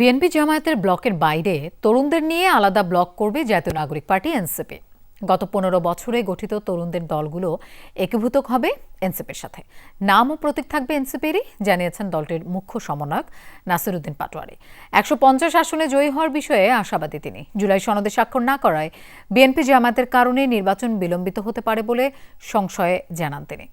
BNP জামায়াতের ব্লকের বাইরে তরুণদের নিয়ে আলাদা ব্লক করবে জাতীয় নাগরিক পার্টি, এনসিপি। গত পনেরো বছরে গঠিত তরুণদের দলগুলো একীভূত হবে এনসিপির সাথে। নাম ও প্রতীক থাকবে এনসিপিরই, জানিয়েছেন দলটির মুখ্য সমন্বয়ক নাসিরুদ্দিন পাটোয়ারি। একশো পঞ্চাশ আসনে জয়ী হওয়ার বিষয়ে আশাবাদী তিনি। জুলাই সনদে স্বাক্ষর না করায় বিএনপি জামায়াতের কারণে নির্বাচন বিলম্বিত হতে পারে বলে সংশয়ে জানান তিনি।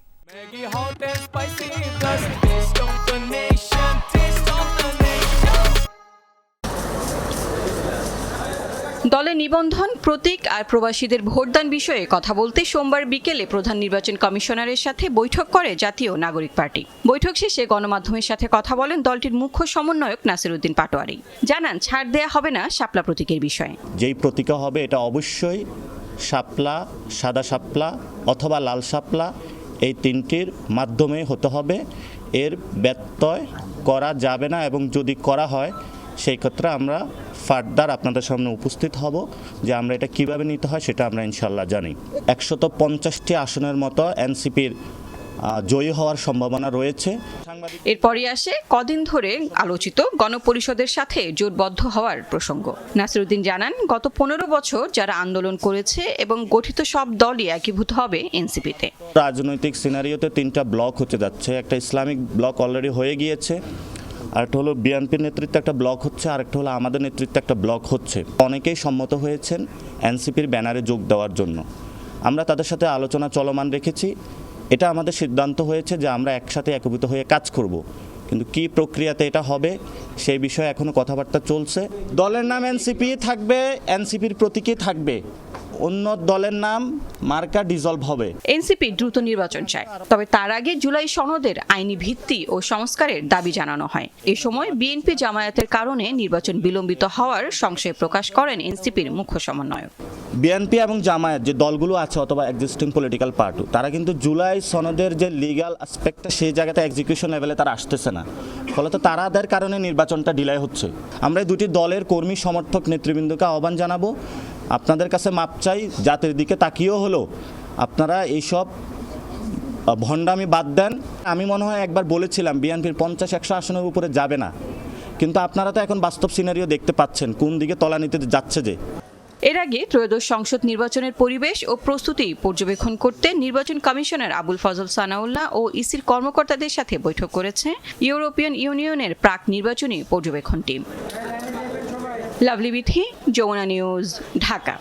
দলে নিবন্ধন, প্রতীক আর প্রবাসীদের ভোটদান বিষয়ে কথা বলতে সোমবার বিকেলে প্রধান নির্বাচন কমিশনারের সাথে বৈঠক করে জাতীয় নাগরিক পার্টি। বৈঠক শেষে গণমাধ্যমের সাথে কথা বলেন দলটির মুখ্য সমন্বয়ক নাসিরুদ্দিন পাটোয়ারি। জানান, ছাড় দেয়া হবে না শাপলা প্রতীকের বিষয়ে। যেই প্রতীকা হবে, এটা অবশ্যই শাপলা, সাদা শাপলা অথবা লাল শাপলা এই তিনটির মাধ্যমে হতে হবে। এর ব্যত্যয় করা যাবে না এবং যদি করা হয়, সেই ক্ষেত্রে আমরা ফার্দার আপনাদের সামনে উপস্থিত হব যে আমরা এটা কীভাবে নিতে হয় সেটা আমরা ইনশাল্লাহ জানি। একশত পঞ্চাশটি আসনের মতো এনসিপির জয়ী হওয়ার সম্ভাবনা রয়েছে। এরপরই আসে কদিন ধরে আলোচিত গণপরিষদের সাথে জোটবদ্ধ হওয়ার প্রসঙ্গ। নাসিরুদ্দিন জানান গত পনেরো বছর যারা আন্দোলন করেছে এবং গঠিত সব দলই একীভূত হবে এনসিপিতে। রাজনৈতিক সিনারিওতে তিনটা ব্লক হতে যাচ্ছে। একটা ইসলামিক ব্লক অলরেডি হয়ে গিয়েছে। আরেকটা হলো বিএনপির নেতৃত্বে একটা ব্লক হচ্ছে, আরেকটা হলো আমাদের নেতৃত্বে একটা ব্লক হচ্ছে। অনেকেই সম্মত হয়েছেন এনসিপির ব্যানারে যোগ দেওয়ার জন্য। আমরা তাদের সাথে আলোচনা চলমান রেখেছি। এটা আমাদের সিদ্ধান্ত হয়েছে যে আমরা একসাথে একীভূত হয়ে কাজ করব। কিন্তু কি প্রক্রিয়াতে এটা হবে, সেই বিষয়ে এখনও কথাবার্তা চলছে। দলের নাম এনসিপি থাকবে, এনসিপির প্রতীকই থাকবে। অন্য দলের নাম মার্কা ডিজলভ হবে। এনসিপি দ্রুত নির্বাচন চায়। তবে তার আগে জুলাই সনদের আইনি ভিত্তি ও সংস্কারের দাবি জানানো হয়। এ সময় বিএনপি জামায়াতের কারণে নির্বাচন বিলম্বিত হওয়ার সংশয় প্রকাশ করেন এনসিপির মুখ্য সমন্বয়ক। বিএনপি এবং জামায়াত যে দলগুলো আছে অথবা এক্সিস্টিং পলিটিক্যাল পার্টি তারা কিন্তু জুলাই সনদের যে লিগ্যাল অ্যাসপেক্টটা সেই জায়গাতে এক্সিকিউশন লেভেলে তারা আসতেছে না। ফলত তারাদের কারণে নির্বাচনটা ডিলাই হচ্ছে। আমরা দুটি দলের কর্মী সমর্থক নেতৃবৃন্দকে আহ্বান জানাব আপনাদের কাছে মাপ চাই, জাতির দিকে তাকিয়েও হলো। আপনারা এইসব ভণ্ডামি বাদ দেন। আমি মনে হয় একবার বলেছিলাম, বিএনপির পঞ্চাশ একশো আসনের উপরে যাবে না। কিন্তু আপনারা তো এখন বাস্তব সিনারিও দেখতে পাচ্ছেন, কোন দিকে তলানিতে যাচ্ছে যে। এর আগে ত্রয়োদশ সংসদ নির্বাচনের পরিবেশ ও প্রস্তুতি পর্যবেক্ষণ করতে নির্বাচন কমিশনার আবুল ফজল সানাউল্লাহ ও ইসির কর্মকর্তাদের সাথে বৈঠক করেছে ইউরোপিয়ান ইউনিয়নের প্রাক নির্বাচনী পর্যবেক্ষণ টিম। লাভলি বিথি যমুনা নিউজ ঢাকা